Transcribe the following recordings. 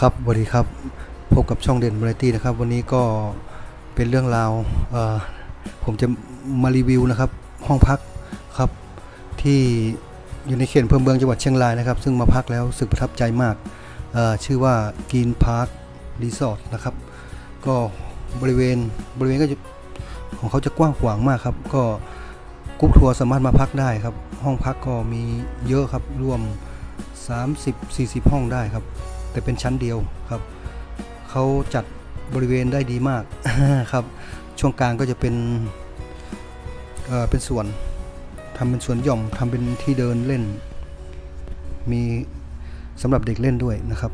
ครับสวัสดีครับ พบกับช่องเด่นบริตี้นะครับ วันนี้ก็เป็นเรื่องราวผมจะมารีวิวนะครับ ห้องพักครับที่อยู่ในเขตอำเภอเมืองจังหวัดเชียงรายนะครับ ซึ่งมาพักแล้วสึกประทับใจมาก ชื่อว่ากีนพาร์ครีสอร์ทนะครับ ก็บริเวณบริเวณก็จะของเขาจะกว้างขวางมากครับ ก็กรุ๊ปทัวร์สามารถมาพักได้ครับ ห้องพักก็มีเยอะครับรวม 30-40 ห้องได้ครับ แต่เป็นชั้นเดียวครับเขาจัดบริเวณได้ดีมากครับ ช่วงกลางก็จะเป็นเออเป็นสวนทำเป็นสวนหย่อมทำเป็นที่เดินเล่น มีสำหรับเด็กเล่นด้วยนะครับ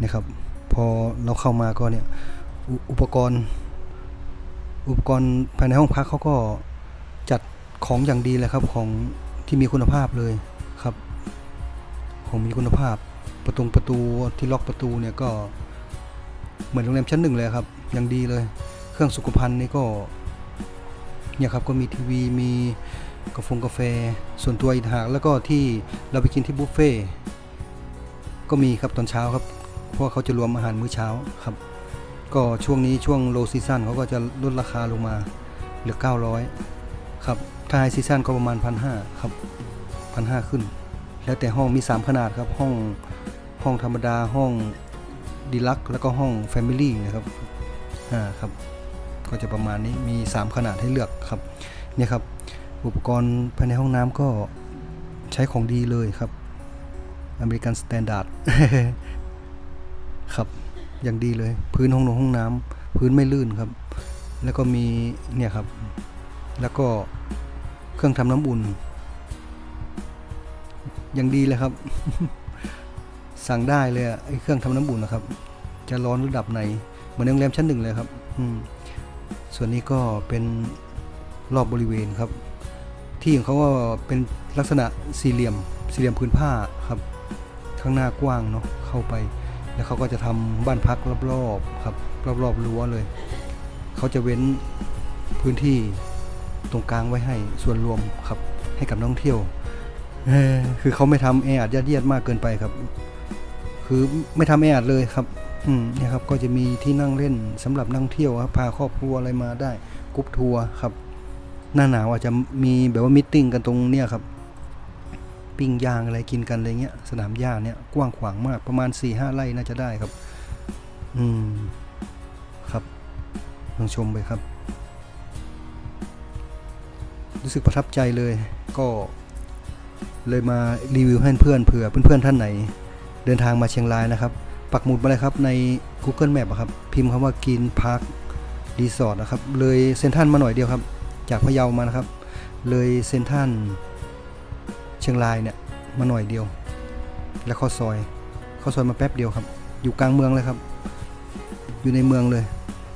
นี่ครับ พอเราเข้ามาก็เนี่ยอุอุปกรณ์ อุปกรณ์ภายในห้องพักเขาก็จัดของอย่างดีเลยครับของที่มีคุณภาพเลยครับ ของมีคุณภาพ ประตูประตูที่ล็อกประตูเนี่ยก็เหมือนโรงแรมชั้นหนึ่งเลยครับอย่างดีเลย เครื่องสุขภัณฑ์นี่ก็เนี่ยครับก็มีทีวีมีกาแฟกาแฟ ส่วนตัวอีกต่าหากแล้วก็ที่เราไปกินที่บุฟเฟ่ต์ก็มีครับตอนเช้าครับเพราะเขาจะรวมอาหารมื้อเช้าครับ ก็ช่วงนี้ช่วงโลซีซั o นเขาก็จะลดราคาลงมาเหลือ 900 ครับถ้าไฮซีซั o นก็ประมาณ1,500ครับ1,500ขึ้น แล้วแต่ห้องมี 3 ขนาดครับห้อง ห้องธรรมดาห้องดีลักแล้วก็ห้องแฟมิลี่นะครับอ่าครับก็จะประมาณนี้มี 3 ขนาดให้เลือกครับเนี่ยครับอุปกรณ์ภายในห้องน้ำก็ใช้ของดีเลยครับอเมริกันสแตนดาร์ดครับอย่างดีเลย พื้นห้องนงห้องน้ำพื้นไม่ลื่นครับ แล้วก็มีเนี่ยครับ แล้วก็เครื่องทำน้ำอุ่นอย่างดีเลยครับ สั่งได้เลยอะไอ้เครื่องทำน้ำอุ่นนะครับ จะร้อนระดับไหนเหมือนโรงแรมชั้นหนึ่งเลยครับอืมส่วนนี้ก็เป็นรอบบริเวณครับ ที่ของเขาก็เป็นลักษณะสี่เหลี่ยม สี่เหลี่ยมพื้นผ้าครับ ข้างหน้ากว้างเนาะเข้าไป แล้วเขาก็จะทำบ้านพักรอบๆครับ รอบๆรั้วเลย เขาจะเว้นพื้นที่ตรงกลางไว้ให้ส่วนรวมครับให้กับนักท่องเที่ยวคือเขาไม่ทำแออัดยัดเยียดมากเกินไปครับ คือไม่ทำแออัดเลยครับ อืมเนี่ยครับก็จะมีที่นั่งเล่นสำหรับนั่งเที่ยวครับพาครอบครัวอะไรมาได้กรุ๊ปทัวร์ครับ หน้าหนาวอาจจะมีแบบว่ามิทติ้งกันตรงเนี่ยครับปิ้งย่างอะไรกินกันอะไรเงี้ยสนามหญ้าเนี่ยกว้างขวางมากประมาณ4ี่ห้าไร่น่าจะได้ครับ อืมครับลองชมไปครับ รู้สึกประทับใจเลยก็เลยมารีวิวให้เพื่อนเผื่อเพื่อนๆท่านไหน เดินทางมาเชียงรายนะครับ ปักหมุดมาเลยครับใน Google Map ครับ พิมพ์คำว่ากินพาร์ครีสอร์ทนะครับ เลยเซนทันมาหน่อยเดียวครับ จากพะเยามานะครับ เลยเซนทันเชียงรายเนี่ยมาหน่อยเดียว แล้วข้าซอยข้าซอยมาแป๊บเดียวครับ อยู่กลางเมืองเลยครับ อยู่ในเมืองเลย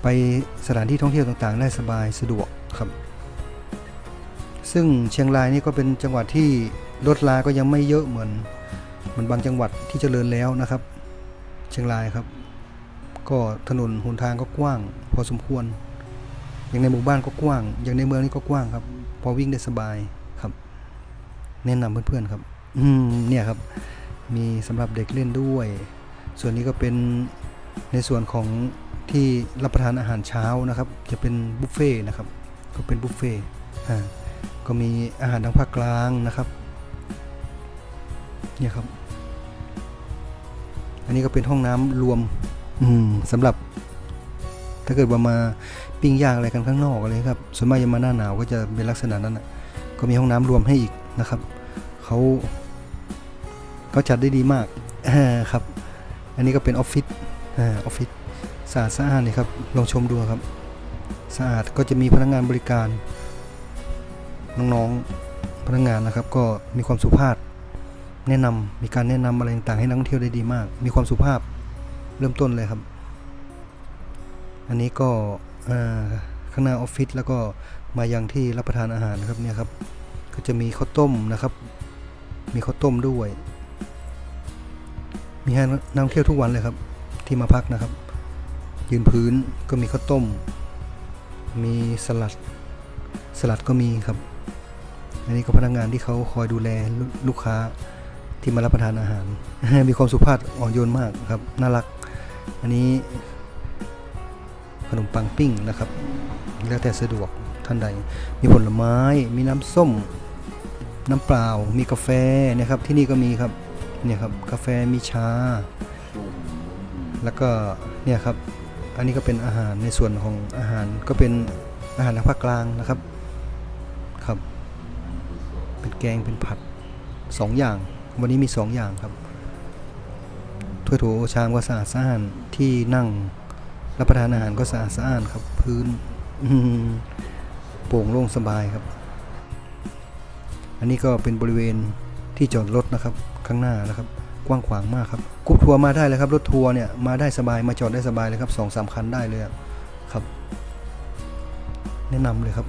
ไปสถานที่ท่องเที่ยวต่างๆ ได้สบายสะดวกครับ ซึ่งเชียงรายนี่ก็เป็นจังหวัดที่รถลาก็ยังไม่เยอะเหมือน เหมือนบางจังหวัดที่เจริญแล้วนะครับ เชียงรายครับ ก็ถนนหนทางก็กว้าง พอสมควร อย่างในหมู่บ้านก็กว้าง อย่างในเมืองนี่ก็กว้างครับ พอวิ่งได้สบายครับ แนะนำเพื่อนๆครับ อืมเนี่ยครับ มีสำหรับเด็กเล่นด้วย ส่วนนี้ก็เป็นในส่วนของที่รับประทานอาหารเช้านะครับ จะเป็นบุฟเฟ่ต์นะครับ ก็เป็นบุฟเฟ่ต์อ่าก็มีอาหารทางภาคกลางนะครับเนี่ยครับ อันนี้ก็เป็นห้องน้ำรวม อืมสำหรับ ถ้าเกิดว่ามาปิ้งย่างอะไรกันข้างนอกอะไรครับ ส่วนมากจะมาหน้าหนาวก็จะเป็นลักษณะนั้นนะก็มีห้องน้ำรวมให้อีกนะครับเขาเขาจัดได้ดีมากครับ อันนี้ก็เป็นออฟฟิศอออฟฟิศสะอาดสะอาดเลยครับลองชมดูครับสะอาดก็จะมีพนักงานบริการ น้องๆพนักงานนะครับ ก็มีความสุภาพ แนะนำมีการแนะนำอะไรต่างๆให้นักท่องเที่ยวได้ดีมาก มีความสุภาพเริ่มต้นเลยครับ อันนี้ก็ข้างหน้าออฟฟิศแล้วก็มายังที่รับประทานอาหารครับเนี่ยครับ ก็จะมีข้าวต้มนะครับ มีข้าวต้มด้วย มีให้นักท่องเที่ยวทุกวันเลยครับ ที่มาพักนะครับ ยืนพื้นก็มีข้าวต้ม มีสลัด สลัดก็มีครับ อันนี้ก็พนักงานที่เขาคอยดูแลลลูกค้า ที่มารับประทานอาหาร มีความสุภาพอ่อนโยนมากครับ น่ารัก อันนี้ขนมปังปิ้งนะครับ แล้วแต่สะดวกท่านใด มีผลไม้ มีน้ำส้ม น้ำเปล่า มีกาแฟนะครับ ที่นี่ก็มีครับ เนี่ยครับ กาแฟ มีชา แล้วก็เนี่ยครับ อันนี้ก็เป็นอาหารในส่วนของอาหารก็เป็นอาหารทางภาคกลางนะครับ ครับ เป็นแกง เป็นผัดสองอย่าง วันนี้มีสองอย่างครับ ถ้วยโถชามก็สะอาดสะอ้านที่นั่งรับประทานอาหารก็สะอาดสะอ้านครับ พื้นโปร่งโล่งสบายครับ อันนี้ก็เป็นบริเวณที่จอดรถนะครับ ข้างหน้านะครับ กว้างขวางมากครับกรุ๊ปทัวร์มาได้เลยครับ รถทัวร์เนี่ยมาได้สบายมาจอดได้สบายเลยครับสองสามคันได้เลยครับ แนะนำเลยครับ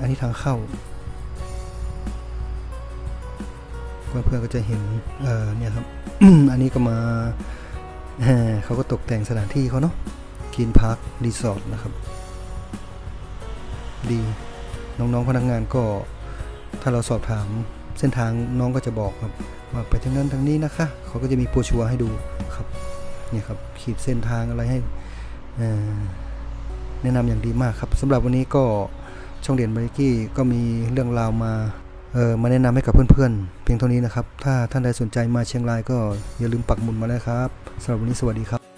อันนี้ทางเข้า เพื่อนๆก็จะเห็นเออเนี่ยครับ อันนี้ก็มาเขาก็ตกแต่งสถานที่เขาเนาะกินพักรีสอร์ทนะครับดีน้องๆพนักงานก็ถ้าเราสอบถามเส้นทางน้องก็จะบอกครับว่าไปทางนั้นทางนี้นะคะเขาก็จะมีโปรชัวร์ให้ดูครับเนี่ยครับขีดเส้นทางอะไรให้แนะนำอย่างดีมากครับสำหรับวันนี้ก็ช่องเด่นบริกี้ก็มีเรื่องราวมา เออมาแนะนำให้กับเพื่อนๆ เพียงเท่านี้นะครับ ถ้าท่านใดสนใจมาเชียงรายก็อย่าลืมปักหมุดมาเลยครับสำหรับวันนี้สวัสดีครับ